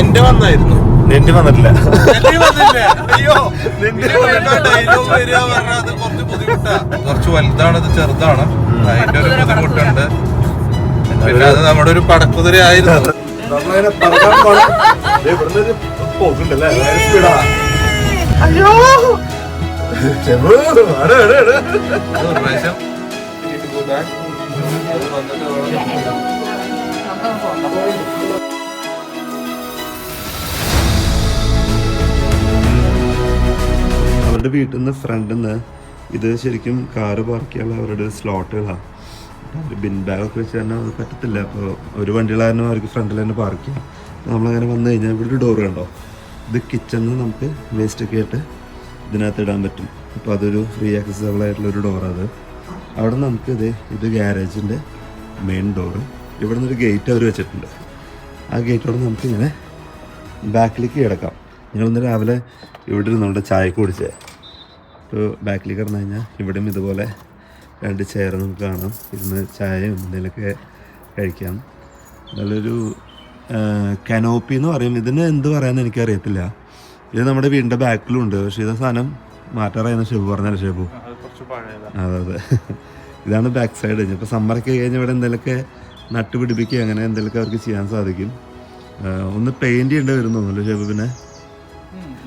എന്റെ വന്നായിരുന്നു. നിന്റെ വന്നിട്ടില്ല. എന്റെ വന്നില്ല. അയ്യോ. നിന്റെ dialogue വരിക പറഞ്ഞാ അത് കുറച്ച് ബുദ്ധിമുട്ടാ. കുറച്ച് വലുതാണ് അത് ചെറുതാണ്. അതിന്റെ ഒരു ബുദ്ധിമുട്ടുണ്ട്. പിന്നെ അത് നമ്മുടെ ഒരു പടക്കുതിര ആയിരുന്നു. നമ്മളങ്ങനെ പറക്കാൻ ദേ ഇവിടുന്ന് ഒരു പോക്കുണ്ടല്ലേ? സ്പീഡാ അയ്യോ. പ്രാവശ്യം. വന്നിട്ട് അവരുടെ വീട്ടിൽ നിന്ന് ഫ്രണ്ടിൽ നിന്ന് ഇത് ശരിക്കും കാറ് പാർക്ക് ചെയ്യാനുള്ള അവരുടെ സ്ലോട്ടുകളാണ് ബിൻ ബാഗൊക്കെ വെച്ച് തന്നെ അത് പറ്റത്തില്ല. അപ്പോൾ ഒരു വണ്ടികളായിരുന്നു അവർക്ക് ഫ്രണ്ടിൽ തന്നെ പാർക്ക് ചെയ്യാം. നമ്മളങ്ങനെ വന്നു കഴിഞ്ഞാൽ ഇവിടെ ഒരു ഡോർ കണ്ടോ? ഇത് കിച്ചണിൽ നമുക്ക് വേസ്റ്റ് ഒക്കെ ആയിട്ട് ഇതിനകത്ത് ഇടാൻ പറ്റും. അപ്പോൾ അതൊരു ഫ്രീ ആക്സസബിൾ ആയിട്ടുള്ള ഒരു ഡോറാണ് അവിടെ നമുക്ക് ഇത് ഇത് ഗ്യാരേജിന്റെ മെയിൻ ഡോറ് ഇവിടെ നിന്നൊരു ഗേറ്റ് അവർ വെച്ചിട്ടുണ്ട്. ആ ഗേറ്റോടെ നമുക്കിങ്ങനെ ബാക്കിലേക്ക് കിടക്കാം. ഞങ്ങളിന്ന് രാവിലെ ഇവിടെ ഇരുന്നുകൊണ്ട് ചായ കുടിച്ചേ. ഇപ്പോൾ ബാക്കിൽ കിടന്നു കഴിഞ്ഞാൽ ഇവിടെയും ഇതുപോലെ രണ്ട് ചെയർ നമുക്ക് കാണാം. ഇരുന്ന് ചായയും എന്തെങ്കിലുമൊക്കെ കഴിക്കാം. നല്ലൊരു കനോപ്പി എന്ന് പറയും. ഇതിന് എന്ത് പറയാമെന്ന് എനിക്കറിയത്തില്ല. ഇത് നമ്മുടെ വീടിന്റെ ബാക്കിലും ഉണ്ട്. പക്ഷേ ഇത് സാധനം മാറ്റാറായെന്ന് ഷെബു പറഞ്ഞാൽ ഷെബു. അത് അതെ ഇതാണ് ബാക്ക് സൈഡ് ഇപ്പോൾ സമ്മറൊക്കെ കഴിഞ്ഞ് ഇവിടെ എന്തെങ്കിലുമൊക്കെ നട്ടുപിടിപ്പിക്കുക അങ്ങനെ എന്തെങ്കിലുമൊക്കെ അവർക്ക് ചെയ്യാൻ സാധിക്കും. ഒന്ന് പെയിന്റ് ചെയ്യേണ്ടി വരുന്നു തോന്നുന്നു ഷെബു പിന്നെ?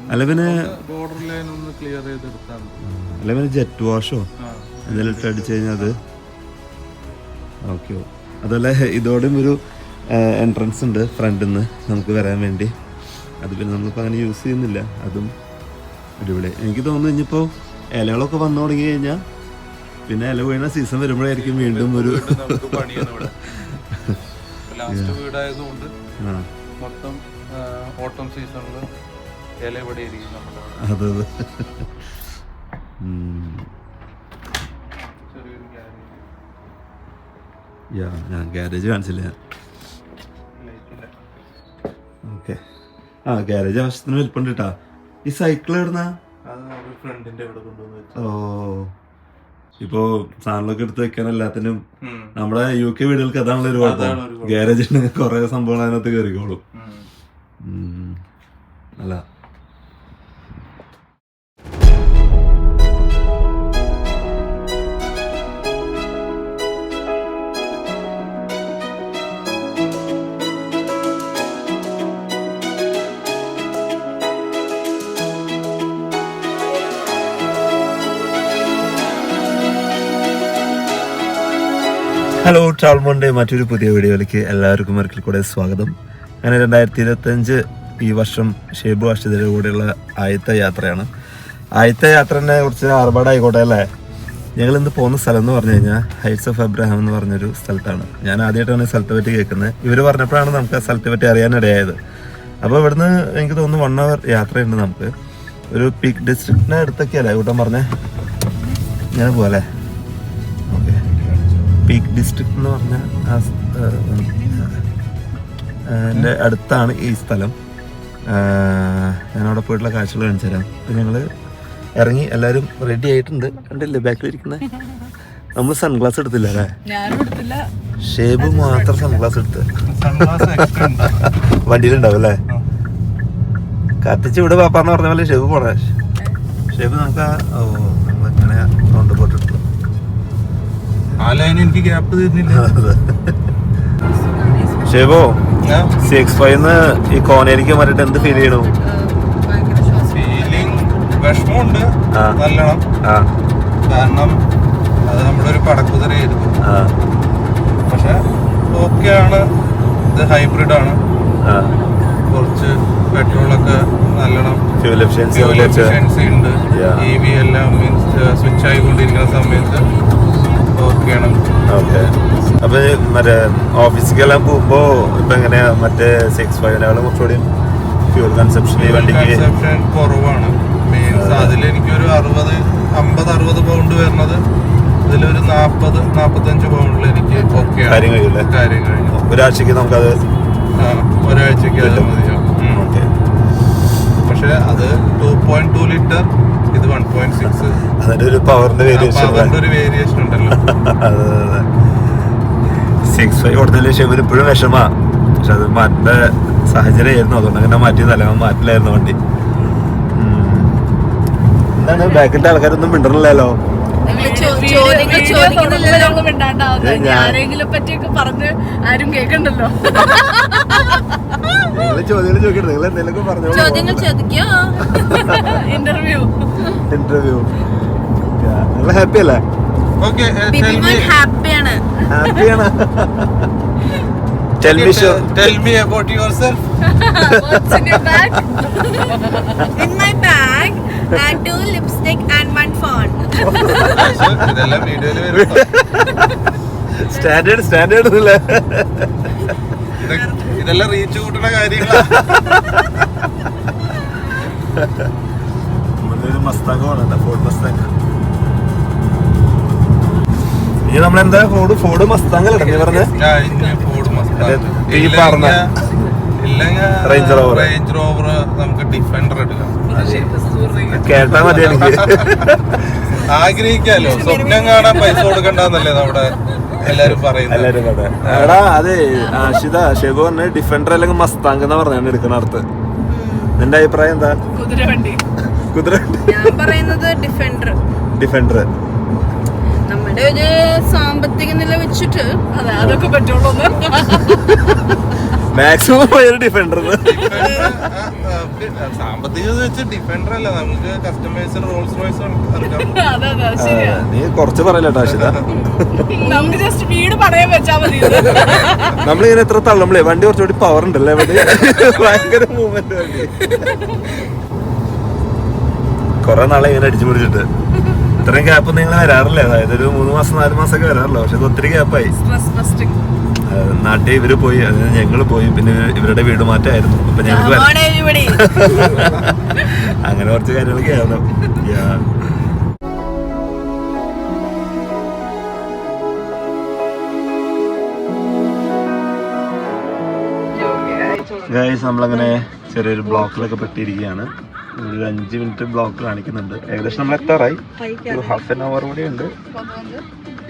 അല്ല പിന്നെ ബോർഡർ ലൈൻ ഒന്ന് ക്ലിയർ ചെയ്തെടുത്താൽ അല്ല പിന്നെ ജെറ്റ് വാഷോ എന്തെങ്കിലും ഇട്ട് അടിച്ചു കഴിഞ്ഞാൽ അത് ഓക്കെ അതല്ല ഇതോടെയും ഒരു എൻട്രൻസ് ഉണ്ട് ഫ്രണ്ടിൽ നിന്ന് നമുക്ക് വരാൻ വേണ്ടി. അത് പിന്നെ നമ്മളിപ്പോൾ അങ്ങനെ യൂസ് ചെയ്യുന്നില്ല. അതും അടിപൊളി. എനിക്ക് തോന്നുന്നു ഇനിയിപ്പോൾ ഇലകളൊക്കെ വന്നു തുടങ്ങി കഴിഞ്ഞാൽ പിന്നെ ഇല വീണ സീസൺ വരുമ്പോഴായിരിക്കും വീണ്ടും ഒരു ലാസ്റ്റ് വീടായതുകൊണ്ട് മൊത്തം ഓട്ടം സീസണിൽ അതെ അതെ. യാ ഞാൻ. ഗാരേജ് കാണിച്ചില്ല. ഓക്കെ. ആ ഗാരേജ് ആവശ്യത്തിന് വലിപ്പുണ്ട് കേട്ടാ ഈ സൈക്കിൾ എവിടുന്നാ? ഓ. ഇപ്പോ സാധനങ്ങളൊക്കെ എടുത്ത് വെക്കാൻ എല്ലാത്തിനും ഉം. നമ്മുടെ യു കെ വീടുകൾക്ക് അതാണല്ലോ ഒരു വാർത്ത കുഴപ്പം. ഒരു ഉണ്ടെങ്കിൽ കുറെ സംഭവങ്ങൾ അതിനകത്ത് കയറിക്കോളും. അല്ല ഹലോ ട്രാവൽമോന്റെ മറ്റൊരു പുതിയ വീഡിയോയിലേക്ക് എല്ലാവർക്കും ഒരിക്കൽ കൂടെ സ്വാഗതം. അങ്ങനെ രണ്ടായിരത്തി ഇരുപത്തഞ്ച് ഈ വർഷം ഷേബു അഷ്ടതിയുടെ കൂടെയുള്ള ആദ്യത്തെ യാത്രയാണ്. ആദ്യത്തെ യാത്രനെ കുറിച്ച് ആർഭാടായിക്കോട്ടെ അല്ലേ? ഞങ്ങൾ ഇന്ന് പോകുന്ന സ്ഥലം എന്ന് പറഞ്ഞു കഴിഞ്ഞാൽ ഹൈറ്റ്സ് ഓഫ് അബ്രഹാം എന്ന് പറഞ്ഞൊരു സ്ഥലത്താണ്. ഞാൻ ആദ്യമായിട്ടാണ് ഈ സ്ഥലത്തെ പറ്റി കേൾക്കുന്നത്. ഇവർ പറഞ്ഞപ്പോഴാണ് നമുക്ക് ആ സ്ഥലത്തെ പറ്റി അറിയാനിടയായത്. അപ്പോൾ ഇവിടുന്ന് എനിക്ക് തോന്നുന്നു വൺ അവർ യാത്രയുണ്ട് നമുക്ക്. ഒരു പീക്ക് ഡിസ്ട്രിക്റ്റിനെ അടുത്തൊക്കെയല്ലേ? കൂട്ടം പറഞ്ഞേ ഞാൻ പോകാം പീക്ക് ഡിസ്ട്രിക്ട് എന്ന് പറഞ്ഞ ആ എന്റെ അടുത്താണ് ഈ സ്ഥലം. ഞാൻ അവിടെ പോയിട്ടുള്ള കാഴ്ചകൾ കാണിച്ചു തരാം. അപ്പം ഞങ്ങൾ ഇറങ്ങി എല്ലാവരും റെഡി ആയിട്ടുണ്ട്. കണ്ടില്ലേ ബാക്കിൽ ഇരിക്കുന്നത് നമ്മൾ സൺഗ്ലാസ് എടുത്തില്ല അല്ലേ? ഷേബ് മാത്രം സൺഗ്ലാസ് എടുത്ത്. വണ്ടിയിലുണ്ടാവും അല്ലേ? കത്തിച്ച് ഇവിടെ പാപ്പാന്ന് പറഞ്ഞ പോലെ ഷേബ് പോണേ. ഷേബ് നമുക്ക് ഓ ആ ലൈൻ എനിക്ക് ഗ്യാപ്പ് തരുന്നില്ല. ഷേബോ സിക്സ് ഫൈവ് ഈ കോനേരിക്ക് എന്ത് ഫീൽ ചെയ്യണു ഫീലിംഗ് വിഷമമുണ്ട്. നല്ലോണം. കാരണം അത് നമ്മുടെ ഒരു പടക്കുതിരയായിരുന്നു പക്ഷെ ഓക്കെ ആണ്. ഇത് ഹൈബ്രിഡ് ആണ്. കുറച്ച് പെട്രോളൊക്കെ നല്ലോണം ഫ്യൂൽ എഫിഷ്യൻസി ഉണ്ട്. ഇ വി എല്ലാം മീൻസ് സ്വിച്ച് ആയിക്കൊണ്ടിരിക്കുന്ന സമയത്ത് ഓക്കെയാണ് ഓക്കെ. അപ്പൊ മറ്റേ ഓഫീസിലെല്ലാം പോകുമ്പോ ഇപ്പൊ എങ്ങനെയാ? മറ്റേ സിക്സ് ഫൈവിനേക്കാളും കുറച്ചുകൂടി ഫ്യൂൾ കൺസപ്ഷൻ ഈ വണ്ടിക്ക് കുറവാണ്. മീൻസ് അതിൽ എനിക്കൊരു അറുപത് അമ്പത് അറുപത് പൗണ്ട് വരുന്നത് ഇതിലൊരു നാപ്പത് നാപ്പത്തഞ്ച് പൗണ്ടിൽ എനിക്ക് ഓക്കെ കാര്യം കഴിയില്ല? കാര്യം കഴിഞ്ഞു. ഒരാഴ്ചക്ക് നമുക്കത് ഒരാഴ്ചക്ക് അത് മതിയാവും പക്ഷെ അത് ടു പോയിന്റ് ടു ലിറ്റർ ഇത് വൺ പോയിന്റ് സിക്സ് അതിന്റെ ഒരു പവറിന്റെ വേരിയേഷൻ ഒരു വേരിയേഷൻ ഉണ്ടല്ലോ. അതെ അതെ സിക്സ് ഫൈവ് കൊടുത്തതിന് ശേഷം ഇപ്പോഴും വിഷമാ. പക്ഷെ അത് മാറ്റേണ്ട സാഹചര്യമായിരുന്നു. അതുകൊണ്ട് അങ്ങനെ മാറ്റിയതല്ല. മാറ്റില്ലായിരുന്നു വണ്ടി. എന്താണ്? ബാക്കിലത്തെ ആൾക്കാരൊന്നും മിണ്ടണില്ലല്ലോ? വീഡിയോ- ചോദ്യങ്ങൾ ചോദിക്കുന്നില്ലല്ലോ. ആരെങ്കിലും പറ്റിയൊക്കെ പറഞ്ഞ് ആരും കേൾക്കണ്ടല്ലോ. ചോദ്യങ്ങൾ ചോദിക്കട്ടെ നിങ്ങൾ എന്തെങ്കിലുമൊക്കെ പറഞ്ഞു ചോദ്യങ്ങൾ ചോദിക്കോ? ഇന്റർവ്യൂ ഇന്റർവ്യൂ നിങ്ങൾ ഹാപ്പി അല്ലേ? ഹാപ്പിയാണ്. ഹാപ്പിയാണ് tell me show tell me about yourself in my bag two lipstick and one phone ഇതെല്ലാം വീഡിയോയിൽ വരും സ്റ്റാൻഡേർഡ് സ്റ്റാൻഡേർഡ് ഇല്ലേ ഇതെല്ലാം റീച്ച് കൂട്ടുന്ന കാര്യങ്ങളാ. മസ്താങ് ഫോർഡ് ഇനി നമ്മളെന്താ ഫോർഡ് ഫോർഡ് മസ്താങ് അല്ലേ നീ ഇനി ഫോർഡ് റേഞ്ച് റോവർ നമുക്ക് ഡിഫൻഡർ എടുക്കാം. കേട്ടാ മതി എനിക്ക്. ആഗ്രഹിക്കാലോ? സ്വപ്നം കാണാൻ പൈസ കൊടുക്കണ്ടെന്നല്ലേ നമ്മുടെ എല്ലാരും എടാ അതെ ആഷിത ഷെബു പറഞ്ഞ ഡിഫൻഡർ അല്ലെങ്കിൽ മസ്താങ് എന്ന് പറഞ്ഞാണ് എടുക്കണ അടുത്ത്. നിന്റെ അഭിപ്രായം എന്താ? കുതിരവണ്ടി. കുതിര ഞാൻ പറയുന്നത് ഡിഫൻഡർ ഡിഫൻഡർ നമ്മുടെ ഒരു സാമ്പത്തിക നില വെച്ചിട്ട് അതെ അതൊക്കെ പറ്റുള്ളൂ മാക്സിമം ഒരു ഡിഫൻഡർ സാമ്പത്തികം വെച്ച് ഡിഫൻഡർ അല്ല നമുക്ക് റോൾസ് റോയ്സ് നീ കുറച്ച് നമുക്ക് ജസ്റ്റ് വീട് മതി. നമ്മളിങ്ങനെ എത്ര തള്ളുമ്പളേ വണ്ടി കുറച്ചുകൂടി പവർ ഉണ്ടല്ലേ വണ്ടി? ഭയങ്കര മൂവ്മെന്റ് വണ്ടി. കൊറേ നാളെ ഇങ്ങനെ അടിച്ചു പിടിച്ചിട്ട്. ഇത്രയും ഗ്യാപ്പ് നിങ്ങൾ വരാറില്ല? അതായത് ഒരു മൂന്ന് മാസം നാല് മാസം ഒക്കെ വരാറില്ല? പക്ഷെ ഇത് ഒത്തിരി ഗ്യാപ്പായി നാട്ടിൽ ഇവർ പോയി അതായത് ഞങ്ങൾ പോയി പിന്നെ ഇവരുടെ വീട് മാറ്റായിരുന്നു. അപ്പൊ ഞങ്ങൾക്ക് അങ്ങനെ കുറച്ച് കാര്യങ്ങളൊക്കെ ആയിരുന്നു. ഗൈസ് നമ്മളങ്ങനെ ചെറിയൊരു ബ്ലോക്കിലൊക്കെ പെട്ടിരിക്കുകയാണ്. ഒരു അഞ്ച് മിനിറ്റ് ബ്ലോക്ക് കാണിക്കുന്നുണ്ട്. ഏകദേശം നമ്മൾ എത്താറായി. ഒരു ഹാഫ് ആൻ അവർ കൂടി ഉണ്ട്.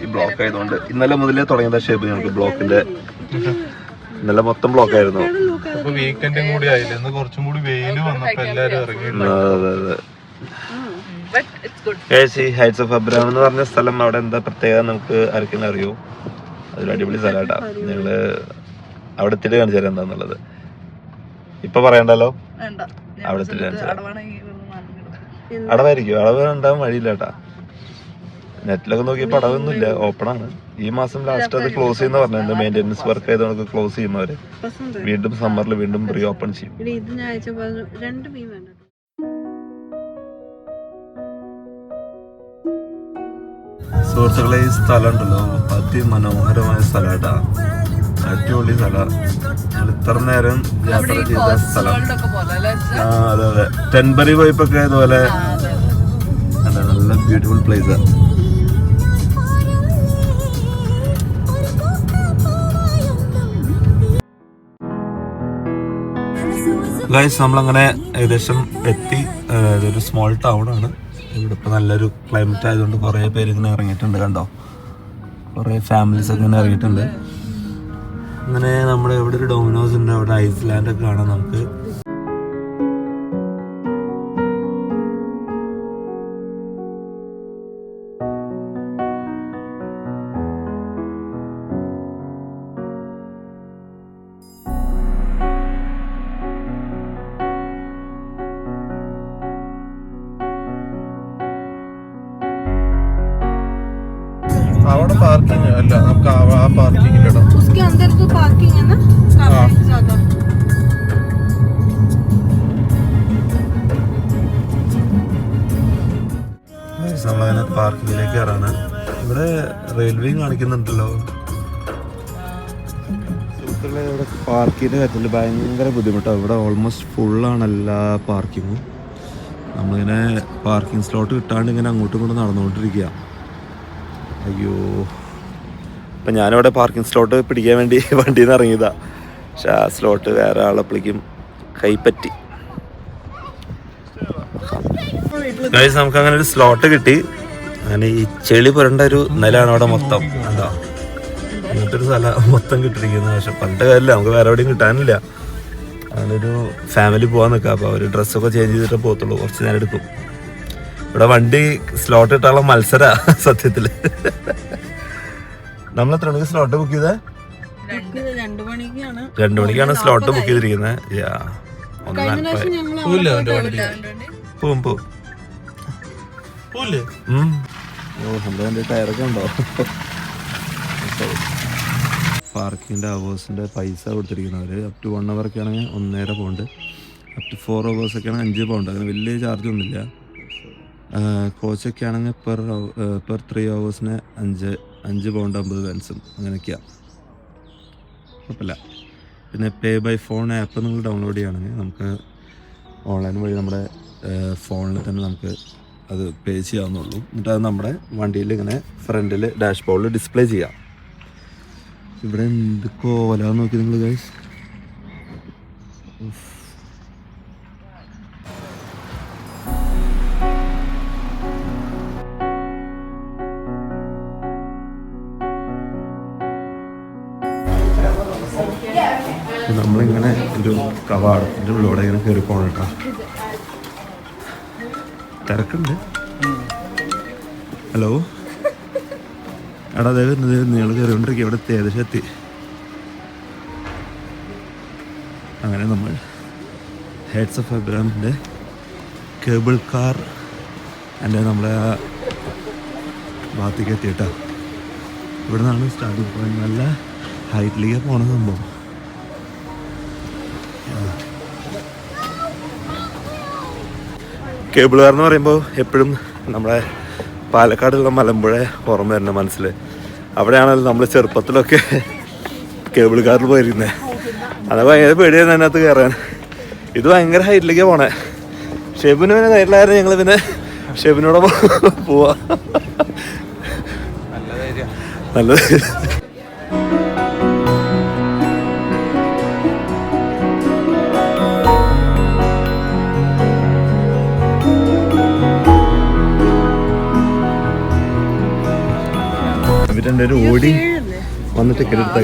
ഈ ബ്ലോക്ക് ആയതുകൊണ്ട് ഇന്നലെ മുതലേ തുടങ്ങിയതാ ഷേപ്പ് ഞങ്ങൾക്ക് ബ്ലോക്കിന്റെ. ഇന്നലെ മൊത്തം ബ്ലോക്ക് ആയിരുന്നു. ഇപ്പൊ വീക്കെൻഡും കൂടി ആയില്ല? ഇന്ന് കുറച്ചും കൂടി വെയിൽ വന്നപ്പോ എല്ലാരും ഇറങ്ങിയിട്ടുണ്ട്. അതെ അതെ. ബട്ട് ഇറ്റ്സ് ഗുഡ് ഗൈസ് ഈ ഹൈറ്റ്സ് ഓഫ് അബ്രാം എന്ന് പറഞ്ഞ സ്ഥലം അവിടെ എന്താ പ്രത്യേകത നമുക്ക് ആർക്കെങ്കിലും അറിയോ? അതൊരു അടിപൊളി സ്ഥലമാട്ടാ. നിങ്ങൾ അവിടെ എത്തിയിട്ട് കാണിച്ചു തരാം എന്താന്നുള്ളത് ഇപ്പൊ പറയണ്ടല്ലോ? അവിടെ എത്തിയിട്ട് കാണിച്ചു തരാം. അടവായിരിക്കും. അടവ് ഉണ്ടാവും വഴിയില്ല കേട്ടാ നെറ്റിലൊക്കെ നോക്കി അടവൊന്നുമില്ല ഓപ്പൺ ആണ്. ഈ മാസം ലാസ്റ്റ് അത് ക്ലോസ് ചെയ്യുന്ന പറഞ്ഞു മെയിന്റെനൻസ് വർക്ക് ആയതുകൊണ്ട് ക്ലോസ് ചെയ്യുന്നവര്. വീണ്ടും സമ്മറിൽ വീണ്ടും റീ ഓപ്പൺ ചെയ്യും. സുഹൃത്തുക്കളെ ഈ സ്ഥലം ഉണ്ടല്ലോ അതിമനോഹരമായ സ്ഥലമായിട്ടാ. അടിപൊളി സ്ഥലം. ഇത്ര നേരം യാത്ര ചെയ്ത സ്ഥലം. ഒക്കെ പോലെ ആ അതെ അതെ. ടെൻബറി പോയപ്പോ ഇതുപോലെ. നല്ല ബ്യൂട്ടിഫുൾ പ്ലേസ് ഗൈസ് നമ്മളങ്ങനെ ഏകദേശം എത്തി. ഇതൊരു സ്മോൾ ടൗൺ ആണ്. ഇവിടെ ഇപ്പൊ നല്ലൊരു ക്ലൈമറ്റ് ആയതുകൊണ്ട് കുറേ പേര് ഇങ്ങനെ ഇറങ്ങിയിട്ടുണ്ട് കണ്ടോ? കുറേ ഫാമിലീസ് ഒക്കെ ഇങ്ങനെ ഇറങ്ങിയിട്ടുണ്ട്. അങ്ങനെ നമ്മുടെ ഇവിടെ ഒരു ഡൊമിനോസ് ഉണ്ട്. അവിടെ ഐസ്ലാൻഡ് ഒക്കെ കാണാം നമുക്ക്. പാർക്കിങ്ങിന്റെ കാര്യത്തിൽ ഭയങ്കര ബുദ്ധിമുട്ടാണ് ഇവിടെ ഓൾമോസ്റ്റ് ഫുള്ളാണ് എല്ലാ പാർക്കിങ്ങും നമ്മളിങ്ങനെ പാർക്കിംഗ് സ്ലോട്ട് കിട്ടാണ്ട് ഇങ്ങനെ അങ്ങോട്ടും ഇങ്ങോട്ടും നടന്നുകൊണ്ടിരിക്കുക അയ്യോ. ഇപ്പം ഞാനിവിടെ പാർക്കിംഗ് സ്ലോട്ട് പിടിക്കാൻ വേണ്ടി വണ്ടിയിൽ നിന്ന് ഇറങ്ങിയതാ. പക്ഷെ ആ സ്ലോട്ട് വേറെ ആളപ്പോഴേക്കും കൈപ്പറ്റി. നമുക്ക് അങ്ങനെ ഒരു സ്ലോട്ട് കിട്ടി. അങ്ങനെ ഈ ചെളി പുരണ്ട ഒരു നിലാണ് അവിടെ മൊത്തം. എന്താ ഇങ്ങനത്തെ ഒരു സ്ഥലം മൊത്തം കിട്ടിയിരിക്കുന്നത് പക്ഷെ പണ്ട് കാര്യമില്ല നമുക്ക് വേറെ എവിടെയും കിട്ടാനില്ല. അങ്ങനൊരു ഫാമിലി പോകാൻ നിൽക്കുക അപ്പോൾ അവർ ഡ്രസ്സൊക്കെ ചേഞ്ച് ചെയ്തിട്ട് പോകത്തുള്ളൂ. കുറച്ച് നേരം എടുക്കും. ഇവിടെ വണ്ടി സ്ലോട്ട് ഇട്ടാനുള്ള മത്സര സത്യത്തിൽ. നമ്മൾ എത്ര മണിക്ക് സ്ലോട്ട് ബുക്ക് ചെയ്തേ? രണ്ടു മണിക്കാണ്. രണ്ടു മണിക്കാണ് സ്ലോട്ട് ബുക്ക് ചെയ്തിരിക്കുന്നത് പോവും പോവും. ടയറൊക്കെ ഉണ്ടോ? പാർക്കിങ്ങിന്റെ അവേഴ്സിന്റെ പൈസ കൊടുത്തിരിക്കുന്നവർ അപ് ടു വൺ അവർക്ക് ആണെങ്കിൽ ഒന്നര pound up to four hours ഒക്കെ ആണെങ്കിൽ അഞ്ച് പൗണ്ട് അങ്ങനെ വലിയ ചാർജ് ഒന്നുമില്ല. കോച്ചൊക്കെ ആണെങ്കിൽ പെർ പെർ ത്രീ അവേഴ്സിന് അഞ്ച് അഞ്ച് പൗണ്ട് അമ്പത് പെൻസും അങ്ങനെയൊക്കെയാണ് കുഴപ്പമില്ല. പിന്നെ പേ ബൈ ഫോൺ ആപ്പ് നിങ്ങൾ ഡൗൺലോഡ് ചെയ്യുകയാണെങ്കിൽ നമുക്ക് ഓൺലൈൻ വഴി നമ്മുടെ ഫോണിൽ തന്നെ നമുക്ക് അത് പേ ചെയ്യാവുന്നുള്ളൂ എന്നിട്ട് അത് നമ്മുടെ വണ്ടിയിൽ ഇങ്ങനെ ഫ്രണ്ടിൽ ഡാഷ്ബോർഡിൽ ഡിസ്പ്ലേ ചെയ്യാം. ഇവിടെ എന്ത് കോല നോക്കി നിങ്ങൾ ഗൈസ് നമ്മളിങ്ങനെ ഒരു കവാടത്തിന്റെ ഉള്ളിലൂടെ ഇങ്ങനെ കയറി പോകണം കേട്ടോ. തിരക്കുണ്ട്. ഹലോ എടാ ദൈവം വരുന്നത് നിങ്ങൾ കയറിക്കൊണ്ടിരിക്കുക ഇവിടെ എത്തി ഏകദേശം എത്തി അങ്ങനെ നമ്മൾ ഹെഡ്സ് ഓഫ് അബ്രാമിന്റെ കേബിൾ കാർ എന്റെ നമ്മളെ ഭാഗത്തേക്ക് എത്തിയിട്ടാ. ഇവിടെ നിന്നാണ് സ്റ്റാർട്ടിങ് പോയിന്റ് നല്ല ഹൈറ്റിലേക്ക് പോണ സംഭവം. കേബിൾ കാർ എന്ന് പറയുമ്പോൾ എപ്പോഴും നമ്മുടെ പാലക്കാടുള്ള മലമ്പുഴ ഓർമ്മ വരുന്ന മനസ്സിൽ അവിടെയാണല്ലോ നമ്മൾ ചെറുപ്പത്തിലൊക്കെ കേബിൾ കാറിൽ പോയിരുന്നത് അത് ഭയങ്കര പേടിയായിരുന്നു അതിനകത്ത് കയറാൻ. ഇത് ഭയങ്കര ഹൈറ്റിലേക്ക് പോണേ. ഷെബിന് പിന്നെ കയറിലായിരുന്നു ഞങ്ങൾ പിന്നെ ഷെബിനോടെ പോവാ. നല്ല മേടിച്ചു ഒരു ഓടി അത് ടിക്കറ്റ് എടുത്ത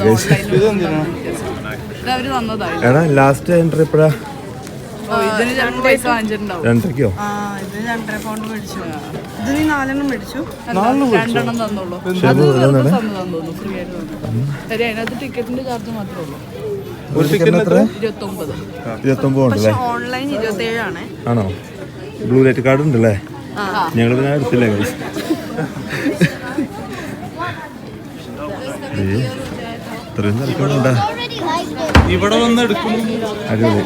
തോന്നുന്നു ഫ്രീ ആയിട്ട് തന്നു ശരി അതിനകത്ത് ടിക്കറ്റിന്റെ ചാർജ് മാത്രമേ ഉള്ളൂ. ഒരു ടിക്കറ്റിന് എത്ര ഇരുപത്തൊമ്പത്. ഇരുപത്തൊമ്പത് ഉണ്ടല്ലേ? ഓൺലൈൻ ഇരുപത്തേഴാണ്. ആണോ? ബ്ലൂ ലൈറ്റ് കാർഡ് ഉണ്ടല്ലേ? ഞങ്ങൾ പിന്നെ എടുത്തില്ല ഇത്രയും തിരക്കുണ്ടാ ഇവിടെ വന്ന് എടുക്കുന്നു അടിപൊളി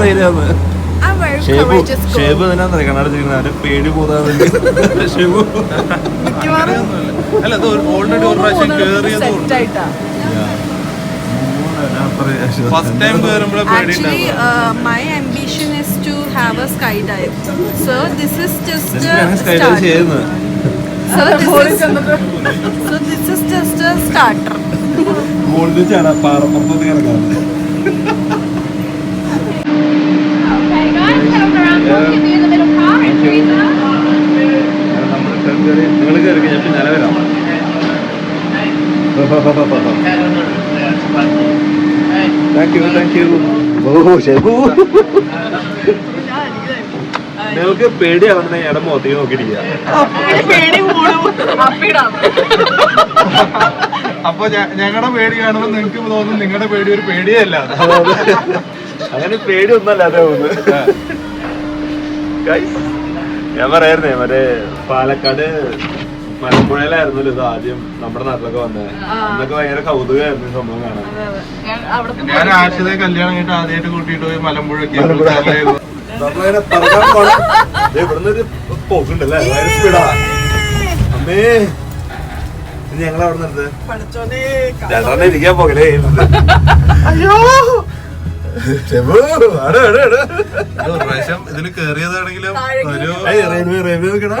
ഭയങ്കര ധൈര്യമാണ് I'm very ഷേബു. ഷേബു എന്തിനാ കണ്ണാടിച്ചിരിക്കുന്നത് അവർ പേടി പോതാതെ ഷേബു അറിയൊന്നുമില്ല. അല്ല അത് ഓൾറെഡി ഒരു പ്രാവശ്യം കേറിയതും സെറ്റ് ആയിട്ടാ ഫസ്റ്റ് ടൈം കേറുമ്പോഴേ പേടിയുണ്ടാവും uh, my ambition is to have a skydive. So this is just a start. ചെയ്യുന്നത് so this just a starter. മുകളിൽ ചാടാ പാറപ്പുറത്തോട്ട് കിടക്കാം Okay, guys, come around. Look in the middle car and Teresa. നിങ്ങൾ കയറി ഞാൻ വരാം thank you thank you oh Shebu നിങ്ങൾക്ക് പേടിയാവുന്ന ഇടം മുഖത്തേക്ക് നോക്കിയിരിക്കുക അപ്പൊ ഞങ്ങളുടെ പേടി കാണുമ്പോൾ നിങ്ങൾക്ക് തോന്നുന്നു നിങ്ങളുടെ പേടി ഒരു പേടിയല്ല അങ്ങനെ പേടി ഒന്നല്ല അതെ. ഞാൻ പറയായിരുന്നേ മറ്റേ പാലക്കാട് മലമ്പുഴയിലായിരുന്നല്ലോ ഇത് ആദ്യം നമ്മുടെ നാട്ടിലൊക്കെ വന്നത് അന്നൊക്കെ ഭയങ്കര കൗതുകമായിരുന്നു സംഭവം കാണാൻ. ഞാൻ ആശുപത്രി കല്യാണം കഴിഞ്ഞിട്ട് ആദ്യമായിട്ട് കൂട്ടിയിട്ട് പോയി മലമ്പുഴയ്ക്ക് മലമ്പുഴ. നമ്മളിങ്ങനെ പറക്കാൻ പോണം ദേ ഇവിടുന്ന് ഒരു പോക്കുണ്ടല്ലേ ഭയങ്കര സ്പീഡാ. അമ്മേ. ഇനി ഞങ്ങൾ അവിടെ നിന്ന് രണ്ടെണ്ണം ഇരിക്കാൻ പോകലേ അയ്യോ. പ്രാവശ്യം കേറിയതാണെങ്കിലും ഒരു ഏയ്, റെയിൽവേ റെയിൽവേ നോക്കടാ.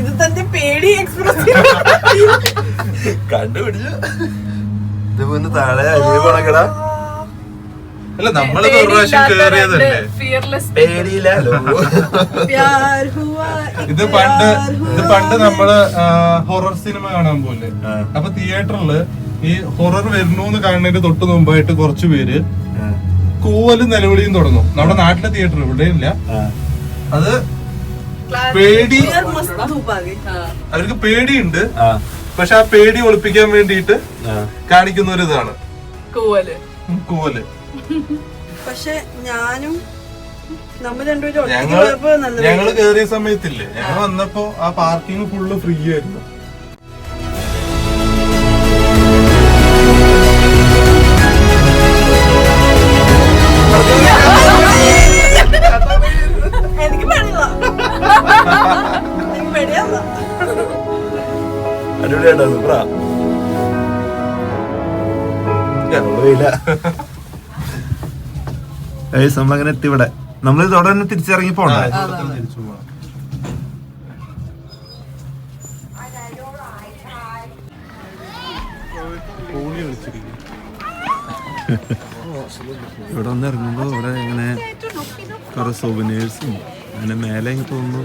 ഇത് തന്നെ പേടി എക്സ്പ്രസ് കണ്ടുപിടിച്ചു. ഇത് താഴെ അരിവ് പോണക്കടാ അല്ല നമ്മളിത് ഒരു പ്രാവശ്യം കേറിയതല്ലേ? ഇത് പണ്ട് ഇത് പണ്ട് നമ്മൾ ഹൊറർ സിനിമ കാണാൻ പോലെ. അപ്പൊ തിയേറ്ററിൽ ഈ ഹൊറർ വരുന്നു കാണുന്നതിന്റെ തൊട്ട് മുമ്പായിട്ട് കുറച്ചു പേര് കൂവലും നിലവിളിയും തുടങ്ങും. നമ്മുടെ നാട്ടിലെ തിയേറ്റർ ഇവിടെ ഇല്ല അത് പേടി അവർക്ക് പേടിയുണ്ട്. പക്ഷെ ആ പേടി ഒളിപ്പിക്കാൻ വേണ്ടിയിട്ട് കാണിക്കുന്ന ഒരു ഇതാണ് കൂവൽ കൂവൽ. പക്ഷെ ഞാനും നമ്മൾ രണ്ടുപേരും ഒറ്റയ്ക്ക് ഞങ്ങൾ നല്ല ഞങ്ങൾ കേറിയ സമയത്തില്ലേ? ഞങ്ങൾ വന്നപ്പോ ആ പാർക്കിംഗ് ഫുള്ള് ഫ്രീ ആയിരുന്നു. അടിപൊളിയായിട്ടോ സൂപ്പറാ. നമ്മളങ്ങനെ എത്തി ഇവിടെ. നമ്മൾ ഇതോടെ തന്നെ തിരിച്ചിറങ്ങി. കോഴി ഇവിടെ വന്ന് ഇറങ്ങുമ്പോ ഇവിടെ ഇങ്ങനെ കുറെ സോബിനേഴ്സും അങ്ങനെ മേലെ തോന്നുന്നു.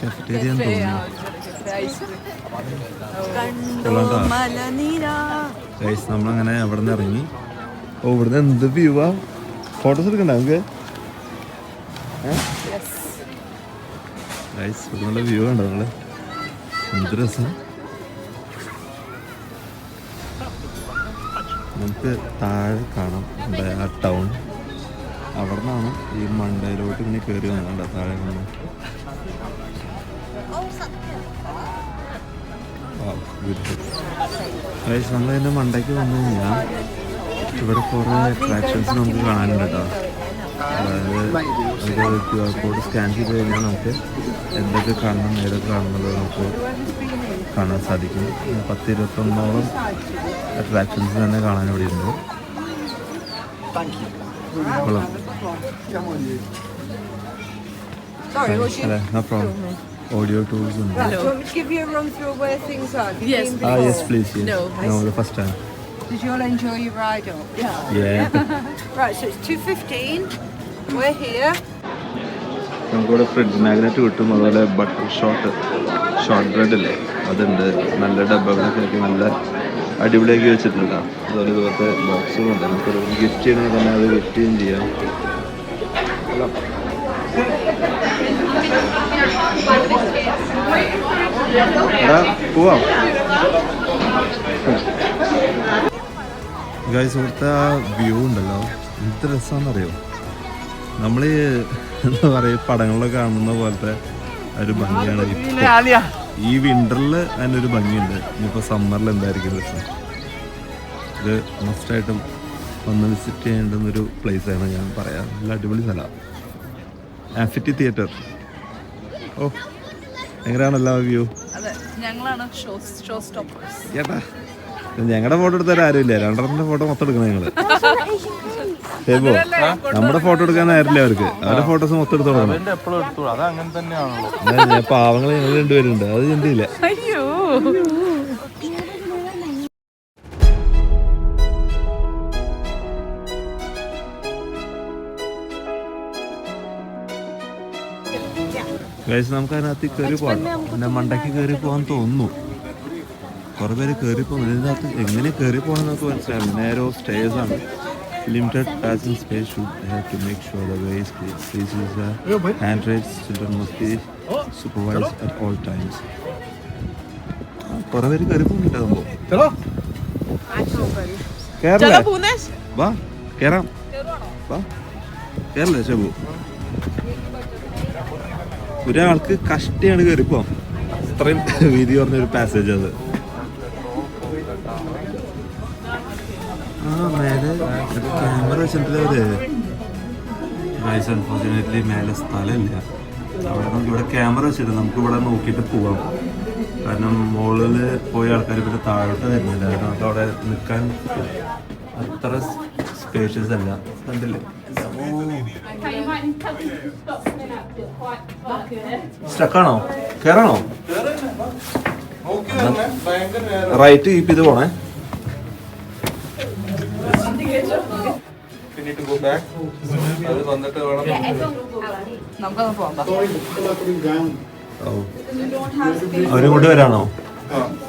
കഫറ്റേരിയ തോന്നുന്നു നമ്മളങ്ങനെ അവിടെ നിന്ന് ഇറങ്ങി. ഓ ഇവിടുന്ന് എന്ത് വ്യൂവാ ഫോട്ടോസ് എടുക്കണ്ട നമുക്ക്? നല്ല വ്യൂ കണ്ടോ നിങ്ങൾ. എന്ത് രസം. നമുക്ക് താഴെ കാണാം നമ്മുടെ ആ ടൗൺ അവിടെ നിന്നാണ് ഈ മണ്ടയിലോട്ട് ഇങ്ങനെ കയറി വന്നിട്ടുണ്ട് താഴെ കാണാൻ നമ്മളതിന്റെ നമ്മൾ ഇതിന്റെ മണ്ടയ്ക്ക് വന്നു കഴിഞ്ഞാൽ ഇവിടെ കുറേ അട്രാക്ഷൻസ് നമുക്ക് കാണാനുണ്ട് കേട്ടോ അതായത് ഒരു ക്യു ആർ കോഡ് സ്കാൻ ചെയ്ത് കഴിഞ്ഞാൽ നമുക്ക് എന്തൊക്കെ കാണണം ഏതൊക്കെ കാണുന്നത് നമുക്ക് കാണാൻ സാധിക്കും പത്ത് ഇരുപത്തൊന്നോളം അട്രാക്ഷൻസ് തന്നെ കാണാൻ ഇവിടെ ഉണ്ട് കൊള്ളാം അല്ലേ നോ പ്രോബ്ലം ഓഡിയോ ടൂൾസ് ഉണ്ട് Hello. you want me to give you a run through where things are? Yes. Ah, yes, please. Yes. No. No, the first time. Did you all enjoy your ride up? Yeah. Yeah. Right, so it's 2.15. We're here. നമുക്കിവിടെ fridge magnet കിട്ടും അതുപോലെ butter shot short bread അല്ലേ അതുണ്ട് നല്ല ഡബ്ബകളൊക്കെ ആക്കി നല്ല അടിപൊളിയാക്കി വെച്ചിട്ടുണ്ട് അതുപോലെ ഇതുപോലത്തെ ബോക്സുകളുണ്ട് നമുക്ക് ഗിഫ്റ്റ് ചെയ്യണമെങ്കിൽ തന്നെ അത് ഗിഫ്റ്റ് ചെയ്യും ചെയ്യാം എടാ പോവാം ഗൈസ് ഇവിടുത്തെ ആ വ്യൂ ഉണ്ടല്ലോ. എന്ത് രസമാണെന്നറിയോ നമ്മൾ എന്താ പറയുക പടങ്ങളിലൊക്കെ കാണുന്ന പോലത്തെ ഒരു ഭംഗിയാണ്. ഈ വിന്ററിൽ അതിനൊരു ഭംഗിയുണ്ട്. ഇനിയിപ്പോൾ സമ്മറിൽ എന്തായിരിക്കും രസം ഇത് മസ്റ്റായിട്ടും വന്ന് വിസിറ്റ് ചെയ്യേണ്ടുന്നൊരു ആണ് ഞാൻ പറയാം. നല്ല അടിപൊളി സ്ഥലമാണ് ആഫിറ്റി തിയേറ്റർ ഓ എങ്ങനെയാണല്ലോ വ്യൂ ഞങ്ങളാണ് ഷോ ഷോ സ്റ്റോപ്പേഴ്സ് ചേട്ടാ ഞങ്ങളുടെ ഫോട്ടോ എടുത്താൽ ആരുമില്ല. രണ്ടെണ്ണത്തിന്റെ ഫോട്ടോ മൊത്തം എടുക്കണം ഞങ്ങൾ. നമ്മുടെ ഫോട്ടോ എടുക്കാൻ ആരില്ല അവർക്ക്. അവരുടെ ഫോട്ടോസ് മൊത്തം എടുത്തു കൊടുക്കണം. പാവങ്ങൾ ഞങ്ങൾ രണ്ടുപേരുണ്ട്. അത് ചിന്തയില്ല. നമുക്ക് അതിനകത്ത് കയറി പോകണം പിന്നെ മണ്ടയ്ക്ക് കയറി പോകാൻ തോന്നുന്നു. കുറെ പേര് കയറി പോകുന്നു ഇതിനകത്ത് എങ്ങനെ കയറി നമുക്ക് മനസ്സിലാവില്ല മനസ്സിലാവും നേരോ സ്റ്റേഴ്സ് ആണ്. Limited passing space should have to make sure the ways please use handrails children must be supervise at all times കുറെ പേര് കയറി വാ കേറാം. വാ കേരള ശബു? ഒരാൾക്ക് കഷ്ടിയാണ് കയറിപ്പോ അത്രയും വീതി പറഞ്ഞൊരു പാസേജ് അത്. മേലെ ക്യാമറ വെച്ചിട്ടില്ലേ ഗൈസ് അൺഫോർച്ചുനേറ്റ്ലി മേലെ സ്ഥലമില്ല. അവിടെ നമുക്ക് ഇവിടെ ക്യാമറ വെച്ചിട്ട് നമുക്ക് ഇവിടെ നോക്കിയിട്ട് പോവാം. കാരണം മുകളിൽ പോയ ആൾക്കാർ പിന്നെ താഴോട്ട് വരുന്നില്ല. കാരണം നമുക്ക് അവിടെ നിൽക്കാൻ അത്ര സ്പേഷ്യസ് അല്ല. കണ്ടില്ലേ. സ്റ്റക്കാണോ കയറാണോ. റൈറ്റ് കീപ്പ് ചെയ്ത് പോണേ. അത് വന്നിട്ട് വേണം. നമുക്കത് പോകാം. അവരും കൊണ്ട് വരാണോ?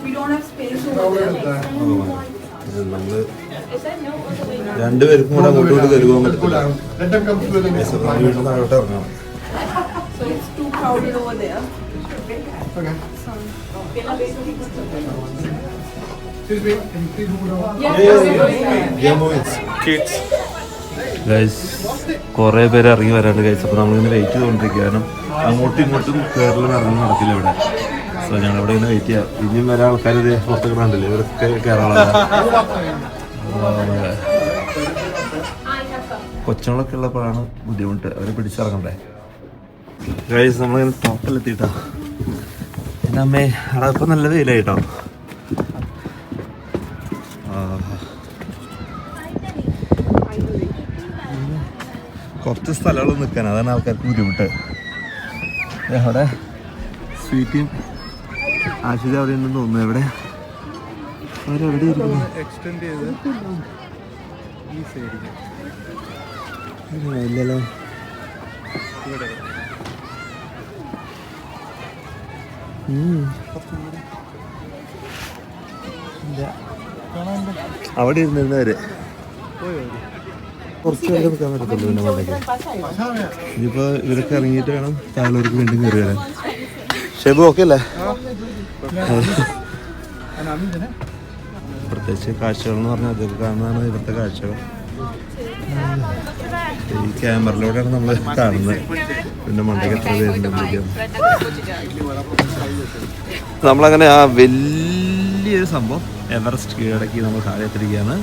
We don't have space over there. നമ്മൾ രണ്ടുപേർക്കും കൂടെ അങ്ങോട്ടും Yes, അപ്പൊ നമ്മൾ വീണ്ടും താഴോട്ട് ഇറങ്ങണം. So ഗൈസ് കുറെ പേര് ഇറങ്ങി വരാണ്ട് ഗൈസ് അപ്പൊ നമ്മളിങ്ങനെ വെയിറ്റ് ചെയ്തുകൊണ്ടിരിക്കുക കാരണം അങ്ങോട്ടും ഇങ്ങോട്ടും കേരളം ഇറങ്ങി നടക്കില്ല ഇവിടെ. സോ ഞങ്ങൾ ഇവിടെ ഇങ്ങനെ വെയിറ്റ് ചെയ്യാം. ഇനിയും വരാൻ ആൾക്കാർ ഇത് പുറത്തൊക്കെ കണ്ടില്ലേ? ഇവരൊക്കെ കേരളമാണ്. കൊച്ചുങ്ങളൊക്കെ ഉള്ളപ്പോഴാണ് ബുദ്ധിമുട്ട്. അവരെ പിടിച്ചിറങ്ങണ്ടേ ഗൈസ് നമ്മളിങ്ങനെ ടോപ്പിലെത്തിയിട്ടോ എന്റെ അമ്മേ അവിടെ ഇപ്പം നല്ല വെയിലായിട്ടോ? കുറച്ച് സ്ഥലങ്ങൾ നിൽക്കാൻ. അതാണ് ആൾക്കാർക്ക് ബുദ്ധിമുട്ട്. അവിടെ സ്വീറ്റും ആശുപത്രി അവിടെ ഉണ്ടെന്ന് തോന്നുന്നു എവിടെ അവരെവിടെ ഇരിക്കുന്നു. എക്സ്റ്റെൻഡ് ചെയ്ത് ഈ സൈഡിൽ ഇല്ലല്ലോ. അവിടെ ഇരുന്നിരുന്നവര്. കുറച്ച് പേര് നിൽക്കാൻ പറ്റത്തുള്ളൂ പിന്നെ മണ്ടയ്ക്ക് ഇനിയിപ്പോ ഇവരൊക്കെ ഇറങ്ങിയിട്ട് വേണം താഴോർക്ക് വീണ്ടും കയറി വരാൻ. ഷെബു ഓക്കെ അല്ലേ? പ്രത്യേകിച്ച് കാഴ്ചകൾ എന്ന് പറഞ്ഞാൽ അതൊക്കെ കാണുന്നതാണ് ഇവിടുത്തെ കാഴ്ചകൾ. ഈ ക്യാമറയിലൂടെയാണ് നമ്മൾ കാണുന്നത്. പിന്നെ മണ്ടയ്ക്ക് എത്ര പേരുണ്ട് നമ്മളങ്ങനെ ആ വലിയൊരു സംഭവം എവറസ്റ്റ് കീഴടക്കി നമ്മൾ താഴെ എത്തിരിക്കുകയാണ്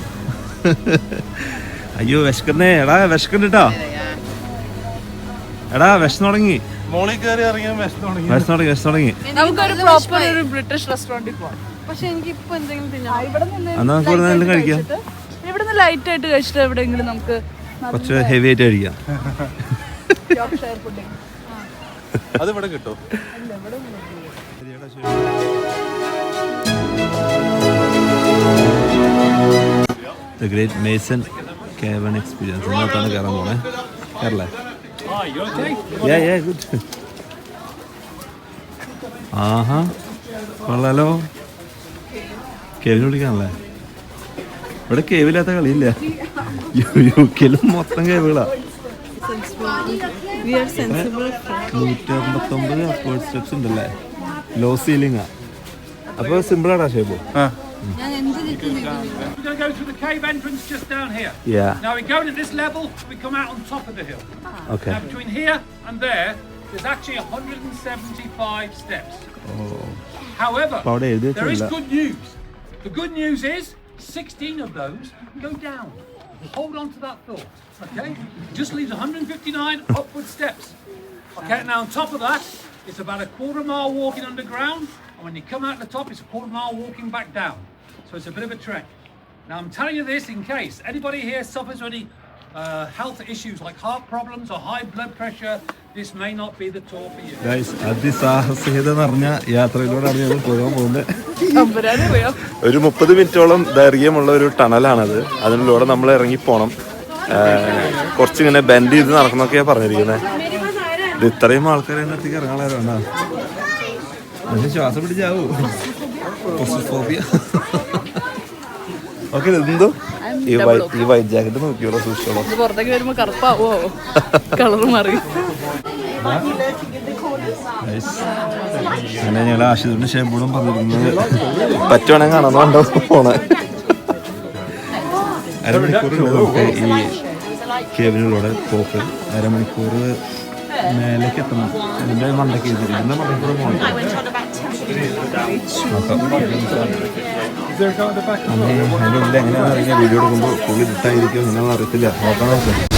അയ്യോ വിശക്കുന്നേ. എടാ വിശക്കുന്നുട്ടോ. എടാ വിശന്ന് തുടങ്ങി. മോളിൽ കയറി ഇറങ്ങിയാൽ വിഷം തുടങ്ങി. വിശന്ന് തുടങ്ങി വിശന്ന് തുടങ്ങി. നമുക്കൊരു പ്രോപ്പർ ഒരു ബ്രിട്ടീഷ് റെസ്റ്റോറന്റിൽ പോവാം. പക്ഷെ എനിക്ക് ഇപ്പൊ എന്തെങ്കിലും തിന്നാം ഇവിടെ നിന്ന് എന്നാ നമുക്ക് ഇവിടെ നിന്ന് കഴിക്കാം? ലൈറ്റ് ആയിട്ട് കഴിച്ചിട്ട് എവിടെയെങ്കിലും നമുക്ക് കുറച്ച് ഹെവി ആയിട്ട് കഴിക്കാം. അത് ഇവിടെ കിട്ടും. ഗ്രേറ്റ് മേസൺ കേവൺ എക്സ്പീരിയൻസ് ഇന്നത്താണ് കയറാൻ പോണേ. കയറല്ലേ good. ആഹാ. കൊള്ളാലോ. കേവിന് വിളിക്കാണല്ലേ ഇവിടെ കേവില്ലാത്ത കളിയില്ല. യു കെയിലും മൊത്തം കേവുകളാ. നൂറ്റി അമ്പത്തൊമ്പത് അപ്വേർഡ് സ്റ്റെപ്സ് ഉണ്ടല്ലേ? ലോ സീലിംഗാ അപ്പൊ ഞാൻ എന്ത് ചുറ്റും We're going to go through the cave entrance just down here. Yeah. Now we go to this level, we come out on top of the hill. Okay. Now between here and there, there's actually 175 steps. Oh. However, there is good news. The good news is 16 of those go down. Hold on to that thought, okay? Just leaves 159 upward steps. Okay, now on top of that, it's about a quarter mile walking underground, and when you come out the top, it's a quarter mile walking back down. So it's a bit of a trek. Now I'm telling you this in case anybody here suffers any uh, health issues like heart problems or high blood pressure, this may not be the tour for you. Guys, അതിസാഹസികത നിറഞ്ഞ യാത്രയിലൂടെയാണ് ഞങ്ങൾ പോകാൻ പോകുന്നത്. ഒരു മുപ്പത് മിനിറ്റോളം ദൈർഘ്യമുള്ള ഒരു ടണലാണത്. അതിനുള്ളിലൂടെ നമ്മൾ ഇറങ്ങി പോണം. കുറച്ചിങ്ങനെ ബെൻഡ് ചെയ്ത് നടക്കുന്നൊക്കെയാണ് പറഞ്ഞിരിക്കുന്നത് ഇത് ഇത്രയും ആൾക്കാരെ അടുത്തേക്ക് ഇറങ്ങാനുള്ള അതിന് ശ്വാസം പിടിച്ചാവൂ. ഓക്കെ എന്തോ? ഈ വൈറ്റ് ഈ വൈറ്റ് ജാക്കറ്റ് നോക്കിയോളൂ സൂക്ഷിച്ചോളൂ. ഇത് പുറത്തേക്ക് വരുമ്പോ കറുപ്പാവോ? കളർ മാറി. അങ്ങനെ ഞങ്ങൾ ആശുപത്രി ഷേമ്പോടും പറഞ്ഞിരുന്നത് പറ്റുവാണെങ്കിൽ കാണാന്നുണ്ടോ പോണേ. അരമണിക്കൂർ നമുക്ക് ഈ കേബിനിലൂടെ പോക്ക് അരമണിക്കൂർ മേലേക്ക് എത്തണം. അതിന്റെ മണ്ടയ്ക്ക് ഇതിന്റെ മണ്ടയ്ക്ക് കൂടെ പോകണം. നോക്കാം. അതിന്റെ ഉള്ളിൽ എങ്ങനെയാണെന്ന് അറിയില്ല. വീഡിയോ എടുക്കുമ്പോൾ പുള്ളി ഇട്ടായിരിക്കും എങ്ങനെയാണെന്ന് അറിയത്തില്ല. നോക്കാൻ നോക്കാം